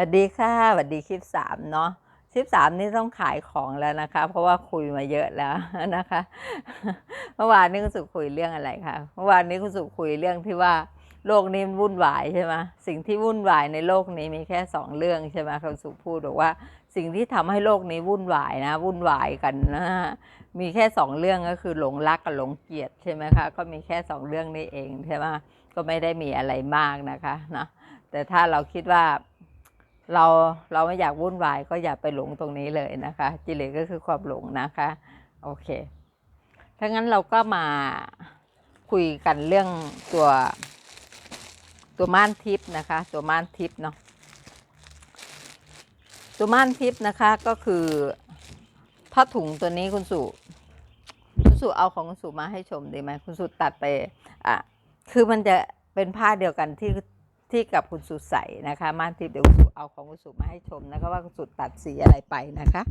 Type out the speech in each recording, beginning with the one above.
สวัสดีค่ะสวัสดีคลิปสามเนาะคลิปสามนี่ต้องขายของแล้วนะคะ เพราะว่าคุยมาเยอะแล้วนะคะเมื่อวานนี้คุณสุคุยเรื่องอะไรคะเมื่อวานนี้คุณสุคุยเรื่องที่ว่าโลกนี้มันวุ่นวายใช่ไหมสิ่งที่วุ่นวายในโลกนี้มีแค่สองเรื่องใช่ไหมคุณสุพูดบอกว่า สิ่งที่ทำให้โลกนี้วุ่นวายนะ วุ่นวายกันนะฮะมีแค่สองเรื่องก็คือหลงรักกับหลงเกลียดใช่ไหมคะก็มีแค่สองเรื่องนี้เองใช่ไหมก็ไม่ได้มีอะไรมากนะคะนะแต่ถ้าเราคิดว่า เราเราไม่อยากวุ่นวายก็อย่าไปหลงตรงนี้เลยนะคะ กิเลสก็คือความหลงนะคะ โอเคถ้างั้นเราก็มาคุยกันเรื่องตัวตัวม่านทิพย์นะคะ ตัวม่านทิพย์เนาะตัวม่านทิพย์นะคะก็คือผ้าถุงตัวนี้คุณสุคุณสุเอาของคุณสุมาให้ชมดีไหมคุณสุตัดไปอะคือมันจะเป็นผ้าเดียวกันที่ ที่กับคุณสุใสนะคะม่านทิพย์เดี๋ยวคุณสุเอาของคุณสุมาให้ชมนะคะว่าคุณสุตัดสีอะไรไปนะคะ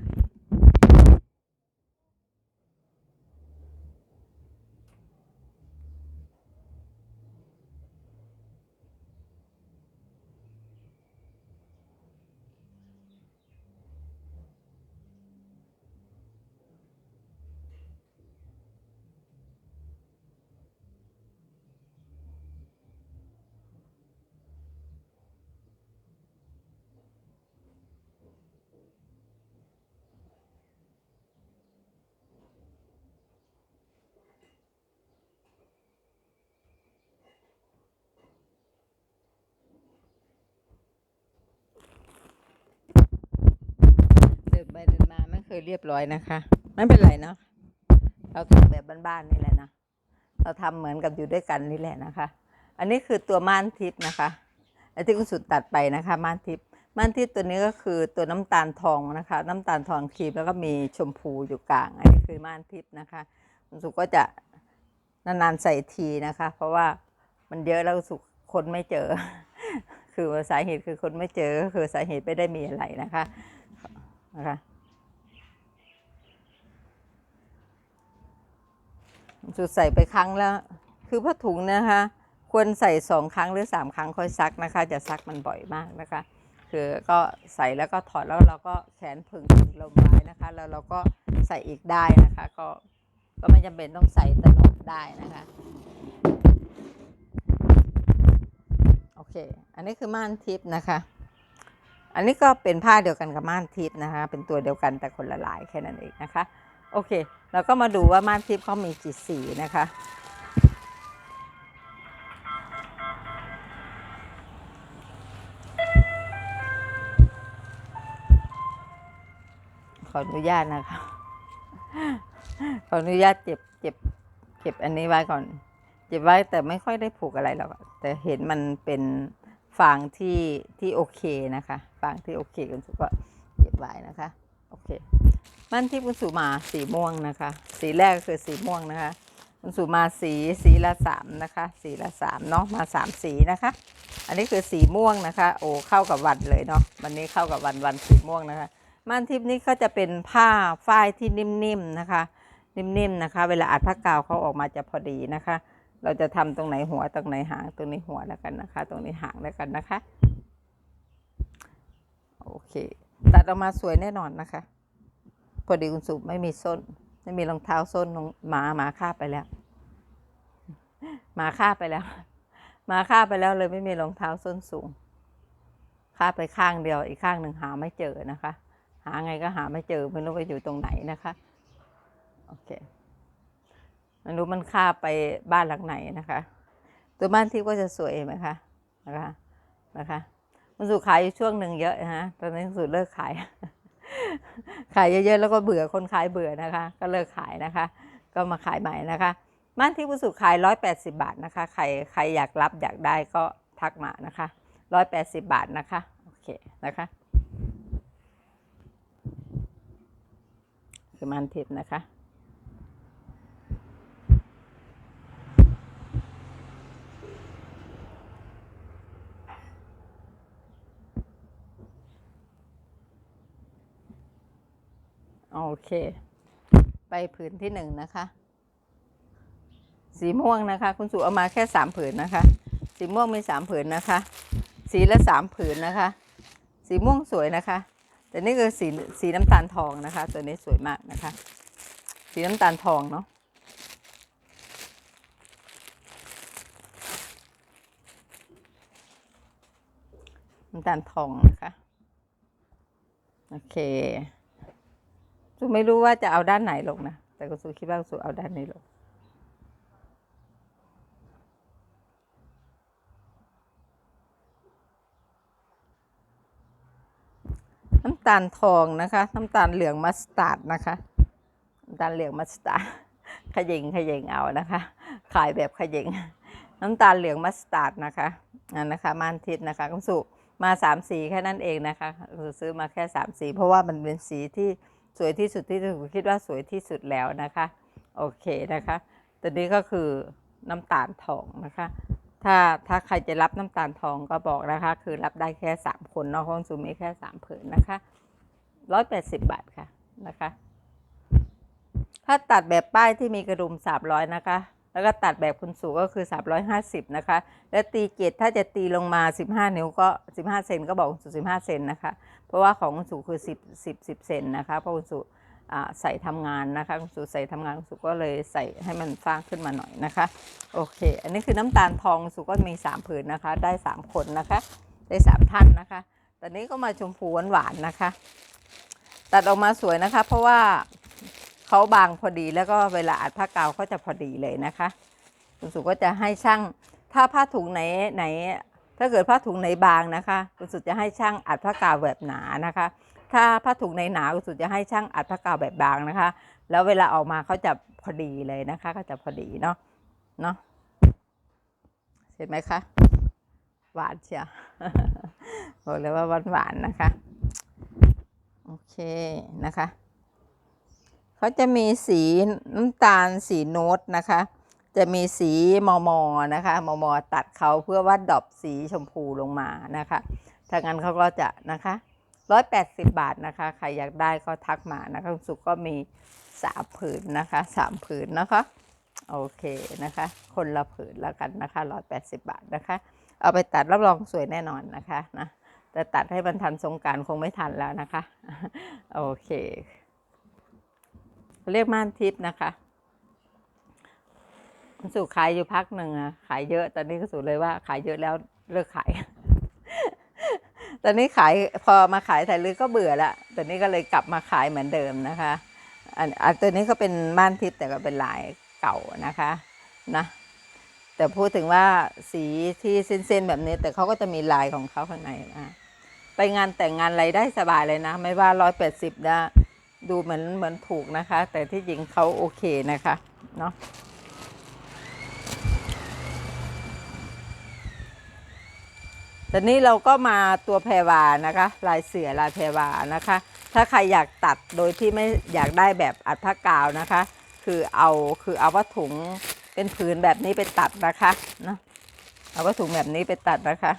คยเรียบร้อยนะคะ ไม่เป็นไรเนาะเราทำแบบบ้านๆนี่แหละนะเราทำเหมือนกับอยู่ด้วยกันนี่แหละนะคะ อันนี้คือตัวม่านทิพย์นะคะไอ้ที่คุณสุดตัดไปนะคะ ม่านทิพย์ม่านทิพย์ตัวนี้ก็คือตัวน้ำตาลทองนะคะ น้ำตาลทองครีมแล้วก็มีชมพูอยู่กลาง อันนี้คือม่านทิพย์นะคะ คุณสุก็จะนานๆใส่ทีนะคะ เพราะว่ามันเยอะแล้วคุณสุคนไม่เจอ คือสาเหตุคือคนไม่เจอก็คือสาเหตุไม่ได้มีอะไรนะคะนะคะ สุดใส่ไปครั้งแล้ว คือผ้าถุงนะคะ ควรใส่สองครั้งหรือสามครั้งค่อยซักนะคะ จะซักมันบ่อยมากนะคะ คือก็ใส่แล้วก็ถอดแล้วเราก็แขนผึ่งลมไว้นะคะ แล้วเราก็ใส่อีกได้นะคะ ก็ก็ไม่จำเป็นต้องใส่ตลอดได้นะคะโอเค อันนี้คือม่านทิพย์นะคะ อันนี้ก็เป็นผ้าเดียวกันกับม่านทิพย์นะคะ เป็นตัวเดียวกันแต่คนละลายแค่นั้นเองนะคะ โอเค เราก็มาดูว่าม่านทิพย์เขามีกี่สีนะคะ ขออนุญาตนะคะ ขออนุญาตเจ็บเจ็บเก็บอันนี้ไว้ก่อน เก็บไว้แต่ไม่ค่อยได้ผูกอะไรหรอก แต่เห็นมันเป็นฟางที่ที่โอเคนะคะ ฟางที่โอเคคุณสุก็เก็บไว้นะคะ โอเคมันที่คุณสุมาสีม่วงนะคะ สีแรกก็คือสีม่วงนะคะ คุณสุมาสีสีละสามนะคะ สีละสามเนาะมาสามสีนะคะ อันนี้คือสีม่วงนะคะ โอ้เข้ากับวันเลยเนาะวันนี้เข้ากับวันวันสีม่วงนะคะม่านทิพย์นี้ก็จะเป็นผ้าฝ้ายที่นิ่มๆนะคะ นิ่มๆนะคะ เวลาอัดผ้ากาวเขาออกมาจะพอดีนะคะ เราจะทำตรงไหนหัวตรงไหนหางตรงนี้หัวแล้วกันนะคะ ตรงนี้หางแล้วกันนะคะ โอเค ตัดออกมาสวยแน่นอนนะคะ พอดีคุณสุไม่มีส้น ไม่มีรองเท้าส้นน้องหมาหมาคาไปแล้ว หมาคาไปแล้ว หมาคาไปแล้วเลยไม่มีรองเท้าส้นสูงคาไปข้างเดียว อีกข้างหนึ่งหาไม่เจอนะคะ หาไงก็หาไม่เจอไม่รู้ไปอยู่ตรงไหนนะคะโอเคไม่รู้มันคาไปบ้านหลังไหนนะคะ ตัวบ้านที่ก็จะสวยไหมคะนะคะนะคะ คุณสุขายอยู่ช่วงหนึ่งเยอะนะฮะตอนนี้คุณสุเลิกขาย ขายเยอะๆแล้วก็เบื่อคนขายเบื่อนะคะ ก็เลิกขายนะคะ ก็มาขายใหม่นะคะม่านที่ผู้สุขายร้อยแปดสิบาทนะคะ ใครใครอยากรับอยากได้ก็ทักมานะคะร้อยแปดสิบาทนะคะโอเคนะคะคือม่านทิพย์นะคะ โอเค ไปผืนที่หนึ่งนะคะ สีม่วงนะคะ คุณสุเอามาแค่สามผืนนะคะ สีม่วงมีสามผืนนะคะ สีละสามผืนนะคะ สีม่วงสวยนะคะ แต่นี่คือสีสีน้ำตาลทองนะคะ ตัวนี้สวยมากนะคะ สีน้ำตาลทองเนาะน้ำตาลทองนะคะ โอเค สุไม่รู้ว่าจะเอาด้านไหนลงนะ แต่กุสุคิดว่ากุสุเอาด้านนี้ลง น้ำตาลทองนะคะ น้ำตาลเหลืองมัสตาร์ดนะคะ น้ำตาลเหลืองมัสตาร์ดขยิงขยิงเอานะคะ ขายแบบขยิงน้ำตาลเหลืองมัสตาร์ดนะคะอันนะคะมานทิพย์นะคะกุสุมาสามสีแค่นั้นเองนะคะซื้อมาแค่สามสีเพราะว่ามันเป็นสีที่ สวยที่สุดที่ถูกคิดว่าสวยที่สุดแล้วนะคะ โอเคนะคะ ตัวนี้ก็คือน้ำตาลทองนะคะ ถ้าถ้าใครจะรับน้ำตาลทองก็บอกนะคะ คือรับได้แค่สามคนเนอกห้องซูมีแค่สามผืนนะคะร้อยแปดสิบบาทค่ะนะคะ ถ้าตัดแบบป้ายที่มีกระดุมสามร้อยนะคะ แล้วก็ตัดแบบคุณสูก็คือสามร้อยห้าสิบนะคะ และตีเกตถ้าจะตีลงมาสิบห้านิ้วก็สิบห้าเซนก็บอกคุณสูสิบห้าเซนนะคะ เพราะว่าของคุณสูคือสิบสิบสิบเซนนะคะ เพราะคุณสูใส่ทำงานนะคะคุณสุใส่ทำงานคุณสุก็เลยใส่ให้มันฟ้างขึ้นมาหน่อยนะคะ โอเค อันนี้คือน้ำตาลทองสุก็มี 3 ผืนนะคะ ได้ 3 คนนะคะ ได้ 3 ท่านนะคะ ตอนนี้ก็มาชมพูหวานๆนะคะ ตัดออกมาสวยนะคะ เพราะว่า เขาบางพอดีแล้วก็เวลาอัดผ้ากาวเขาจะพอดีเลยนะคะคุณสุก็จะให้ช่างถ้าผ้าถุงไหนไหน ถ้าเกิดผ้าถุงไหนบางนะคะคุณสุจะให้ช่างอัดผ้ากาวแบบหนานะคะ ถ้าผ้าถุงในหนาคุณสุจะให้ช่างอัดผ้ากาวแบบบางนะคะ แล้วเวลาออกมาเขาจะพอดีเลยนะคะก็จะพอดีเนาะเนาะเห็นไหมคะหวานเชียวบอกเลยว่าหวานหวานนะคะ โอเคนะคะ เขาจะมีสีน้ำตาลสีโน้ตนะคะ จะมีสีมอมอนะคะมอมอตัดเขาเพื่อว่าดอปสีชมพูลงมานะคะถ้างั้นเขาก็จะนะคะร้อยแปดสิบบาทนะคะ ใครอยากได้ก็ทักมานะคะคุณสุกก็มีสามผืนนะคะสามผืนนะคะ โอเคนะคะ คนละผืนแล้วกันนะคะร้อยแปดสิบบาทนะคะ เอาไปตัดรับรองสวยแน่นอนนะคะนะแต่ตัดให้มันทันสงการคงไม่ทันแล้วนะคะ โอเค เรียกม่านทิพย์นะคะคุณสู่ขายอยู่พักหนึ่งอะขายเยอะ ตอนนี้ก็สู่เลยว่าขายเยอะแล้วเลิกขาย ตอนนี้ขายพอมาขายไทยลือก็เบื่อละตอนนี้ก็เลยกลับมาขายเหมือนเดิมนะคะอันอันตัวนี้ก็เป็นม่านทิพย์แต่ก็เป็นลายเก่านะคะนะแต่พูดถึงว่าสีที่เส้นๆแบบนี้ แต่เขาก็จะมีลายของเขาข้างในนะไปงานแต่งงานอะไรได้สบายเลยนะ ไม่ว่าร้อยแปดสิบนะ ดูเหมือนเหมือนถูกนะคะ แต่ที่จริงเขาโอเคนะคะเนาะตอนนี้เราก็มาตัวแพรวานะคะ ลายเสือลายแพรวานะคะ ถ้าใครอยากตัดโดยที่ไม่อยากได้แบบอัดผ้ากาวนะคะ คือเอาคือเอาวัตถุงเป็นผืนแบบนี้ไปตัดนะคะเนาะเอาวัตถุงแบบนี้ไปตัดนะคะ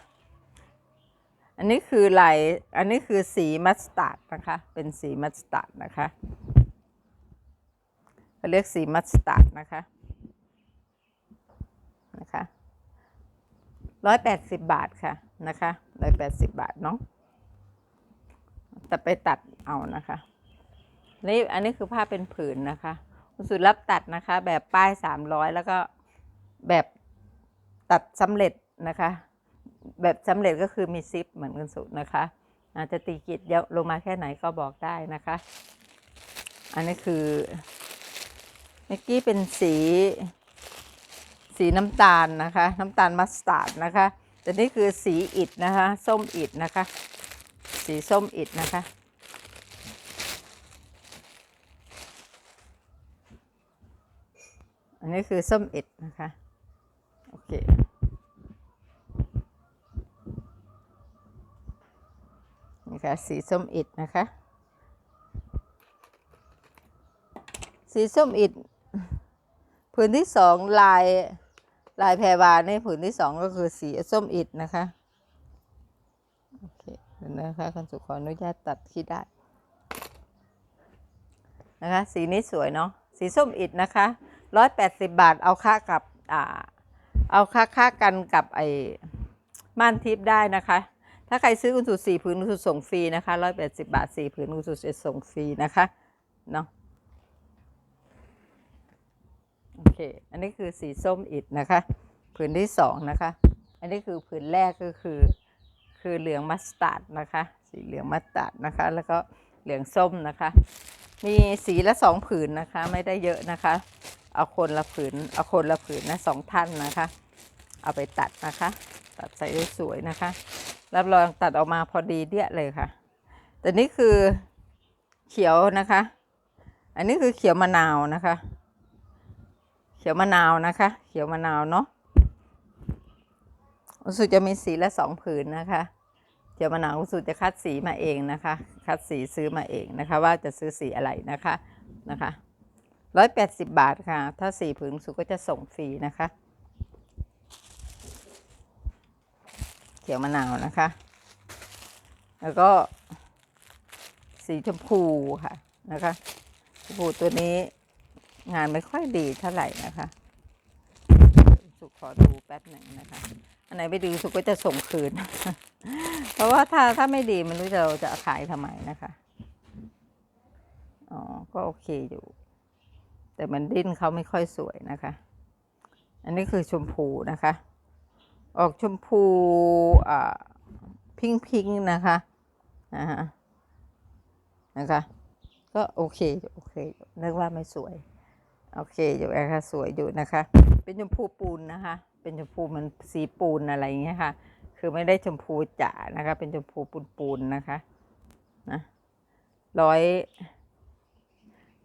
อันนี้คือลายอันนี้คือสีมัสตาร์ดนะคะ เป็นสีมัสตาร์ดนะคะเขาเรียกสีมัสตาร์ดนะคะนะคะร้อยแปดสิบบาทค่ะนะคะร้อยแปดสิบบาทเนาะแต่ไปตัดเอานะคะนี่อันนี้คือผ้าเป็นผืนนะคะคุณสุดรับตัดนะคะ แบบป้ายสามร้อยแล้วก็แบบตัดสำเร็จนะคะ แบบสำเร็จก็คือมีซิปเหมือนกันสุดนะคะอาจจะตีกิจเยลงมาแค่ไหนก็บอกได้นะคะ อันนี้คือเมื่อกี้เป็นสี สีน้ำตาลนะคะ น้ำตาลมัสตาร์ดนะคะ แต่นี่คือสีอิฐนะคะ ส้มอิฐนะคะ สีส้มอิฐนะคะอันนี้คือส้มอิฐนะคะ โอเค คะสีส้มอิฐนะคะสีส้มอิฐผืนที่สองลายลายแพรวานี่ผืนที่สองก็คือสีส้มอิฐนะคะโอเคนะคะคุณสุขออนุญาตตัดที่ได้นะคะสีนี้สวยเนาะสีส้มอิฐนะคะร้อยแปดสิบบาทเอาค่ากับอ่าเอาค่าค่ากันกับไอ้ม่านทิพย์ได้นะคะ ถ้าใครซื้อคุณสุดสี่ผืนคุณสุดส่งฟรีนะคะร้อยแปดสิบาทสี่ผืนคุณสุดจะส่งฟรีนะคะเนาะโอเค อันนี้คือสีส้มอิดนะคะ ผืนที่สองนะคะ อันนี้คือผืนแรกก็คือ คือเหลืองมัสตาร์ดนะคะ สีเหลืองมัสตาร์ดนะคะ แล้วก็เหลืองส้มนะคะ มีสีละสองผืนนะคะ ไม่ได้เยอะนะคะ เอาคนละผืน เอาคนละผืนนะสองท่านนะคะ เอาไปตัดนะคะ ตัดใส่ได้สวยนะคะ รับรองตัดออกมาพอดีเดียเลยค่ะ แต่นี่คือเขียวนะคะ อันนี้คือเขียวมะนาวนะคะ เขียวมะนาวนะคะ เขียวมะนาวเนาะรู้สึกจะมีสีละสองผืนนะคะเขียวมะนาวรู้สึกจะคัดสีมาเองนะคะ คัดสีซื้อมาเองนะคะ ว่าจะซื้อสีอะไรนะคะนะคะร้อยแปดสิบบาทค่ะ ถ้าสี่ผืนสุก็จะส่งฟรีนะคะ ขียวมะนาวนะคะ แล้วก็ สีชมพูค่ะนะคะชมพูตัวนี้งานไม่ค่อยดีเท่าไหร่นะคะ สุขขอดูแป๊บหนึ่งนะคะ อันไหนไม่ดีสุขก็จะส่งคืน เพราะว่าถ้าถ้าไม่ดีมันรู้จะเราจะขายทำไมนะคะ อ๋อ ก็โอเคอยู่ แต่มันดิ้นเขาไม่ค่อยสวยนะคะ อันนี้คือชมพูนะคะ ออกชมพูพิงพิงนะคะนะฮะนะคะ ก็โอเคโอเคอยู่นึกว่าไม่สวย โอเคอยู่นะคะสวยอยู่นะคะ เป็นชมพูปูนนะคะ เป็นชมพูมันสีปูนอะไรอย่างเงี้ยค่ะ คือไม่ได้ชมพูจ๋านะคะ เป็นชมพูปูนปูนนะคะนะร้อย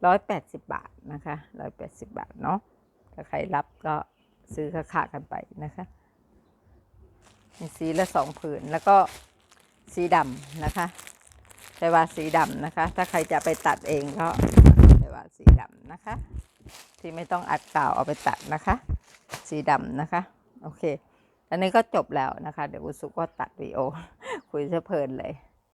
ร้อยแปดสิบบาทนะคะร้อยแปดสิบบาทเนาะถ้าใครรับก็ซื้อค่าๆกันไปนะคะ มีสีละสองผืนแล้วก็สีดำนะคะแต่ว่าสีดำนะคะ ถ้าใครจะไปตัดเองก็แต่ว่าสีดำนะคะ ที่ไม่ต้องอัดกาวเอาไปตัดนะคะ สีดำนะคะ โอเค อันนี้ก็จบแล้วนะคะ เดี๋ยวอุสุก็ตัดวีดีโอ คุยจะเพลินเลย